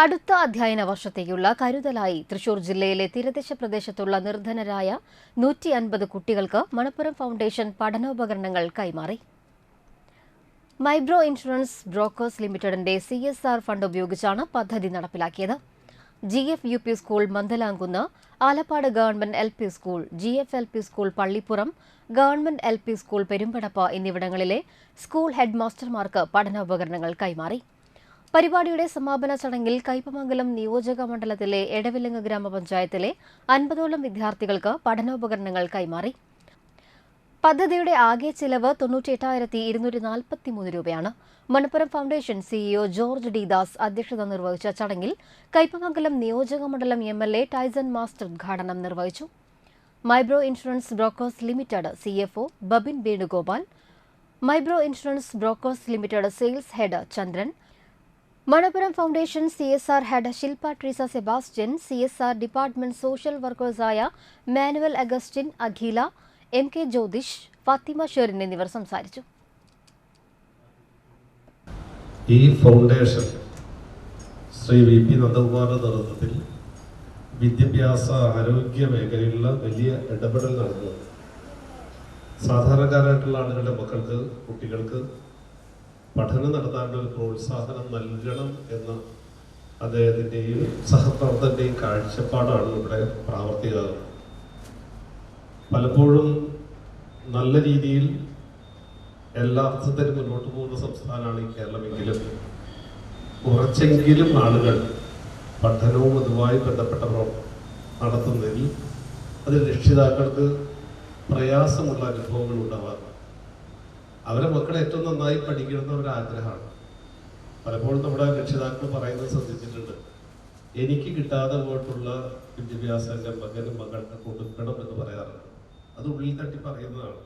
അടുത്ത അധ്യയന വർഷത്തേക്കുള്ള കരുതലായി തൃശൂർ ജില്ലയിലെ തീരദേശ പ്രദേശത്തുള്ള നിർധനരായ നൂറ്റി അൻപത് കുട്ടികൾക്ക് മണപ്പുറം ഫൗണ്ടേഷൻ പഠനോപകരണങ്ങൾ കൈമാറി. മൈബ്രോ ഇൻഷുറൻസ് ബ്രോക്കേഴ്സ് ലിമിറ്റഡിന്റെ സി എസ് ആർ ഫണ്ട് ഉപയോഗിച്ചാണ് പദ്ധതി നടപ്പിലാക്കിയത്. G F U P school Mandalamkunnu Alappad government L P school G F L P school Pallippuram government L P school Perumpadappa എന്നിവിടങ്ങളിലെ സ്കൂൾ ഹെഡ്മാസ്റ്റർമാർക്ക് പഠനോപകരണങ്ങൾ കൈമാറി. പരിപാടിയുടെ സമാപന ചടങ്ങിൽ കൈപ്പമംഗലം നിയോജക മണ്ഡലത്തിലെ എടവിലങ്ങ് ഗ്രാമപഞ്ചായത്തിലെ അൻപതോളം വിദ്യാർത്ഥികൾക്ക് പഠനോപകരണങ്ങൾ കൈമാറി. പദ്ധതിയുടെ ആകെ ചിലവ് തൊണ്ണൂറ്റിയെട്ടായിരത്തി ഇരുന്നൂറ്റി നാൽപ്പത്തിമൂന്ന് രൂപയാണ്. Manappuram foundation CEO George D Das അധ്യക്ഷത നിർവഹിച്ച ചടങ്ങിൽ കൈപ്പമംഗലം നിയോജക മണ്ഡലം M L A Tyson master ഉദ്ഘാടനം നിർവഹിച്ചു. Mybro insurance brokers limited CFO Babin Venugopal. Mybro insurance brokers limited sales head Chandran. Manappuram foundation C S R head Shilpa Treesa Sebastian C S R department social വർക്കേഴ്സായ Manuel Augustine Akhila M K Jyothish Fathima Sherin എന്നിവർ സംസാരിച്ചു. ഈ foundation Shri V P നന്ദകുമാറിന്റെ നേതൃത്വത്തിൽ വിദ്യാഭ്യാസ ആരോഗ്യ മേഖലയിലുള്ള വലിയ ഇടപെടൽ നടന്നു സാധാരണക്കാരായിട്ടുള്ള ആളുകളുടെ മക്കൾക്ക് കുട്ടികൾക്ക് പഠനം നടത്താനുള്ള ഒരു പ്രോത്സാഹനം നൽകണം എന്ന അദ്ദേഹത്തിന്റെയും സഹപ്രവർത്തകന്റെയും കാഴ്ചപ്പാടാണ് ഇവിടെ പ്രാവർത്തികമാകുന്നത്. പലപ്പോഴും നല്ല രീതിയിൽ എല്ലാ അർത്ഥത്തിലും മുന്നോട്ട് പോകുന്ന സംസ്ഥാനമാണ് ഈ കേരളമെങ്കിലും. കുറച്ചെങ്കിലും ആളുകൾ പഠനവും അതുമായി ബന്ധപ്പെട്ട നടത്തുന്നതിൽ അതിൽ രക്ഷിതാക്കൾക്ക് പ്രയാസമുള്ള അനുഭവങ്ങൾ ഉണ്ടാവാറുണ്ട് അവരെ മക്കൾ ഏറ്റവും നന്നായി പഠിക്കണമെന്ന് എന്നൊരു ആഗ്രഹമാണ്. പലപ്പോഴും നമ്മുടെ രക്ഷിതാക്കൾ പറയുന്നത് ശ്രദ്ധിച്ചിട്ടുണ്ട്. എനിക്ക് കിട്ടാതെ പോയിട്ടുള്ള വിദ്യാഭ്യാസം എന്റെ മകനും മകൾക്ക് കൊടുക്കണം എന്ന് പറയാറുണ്ട്. അത് ഉള്ളിൽ തട്ടി പറയുന്നതാണ്.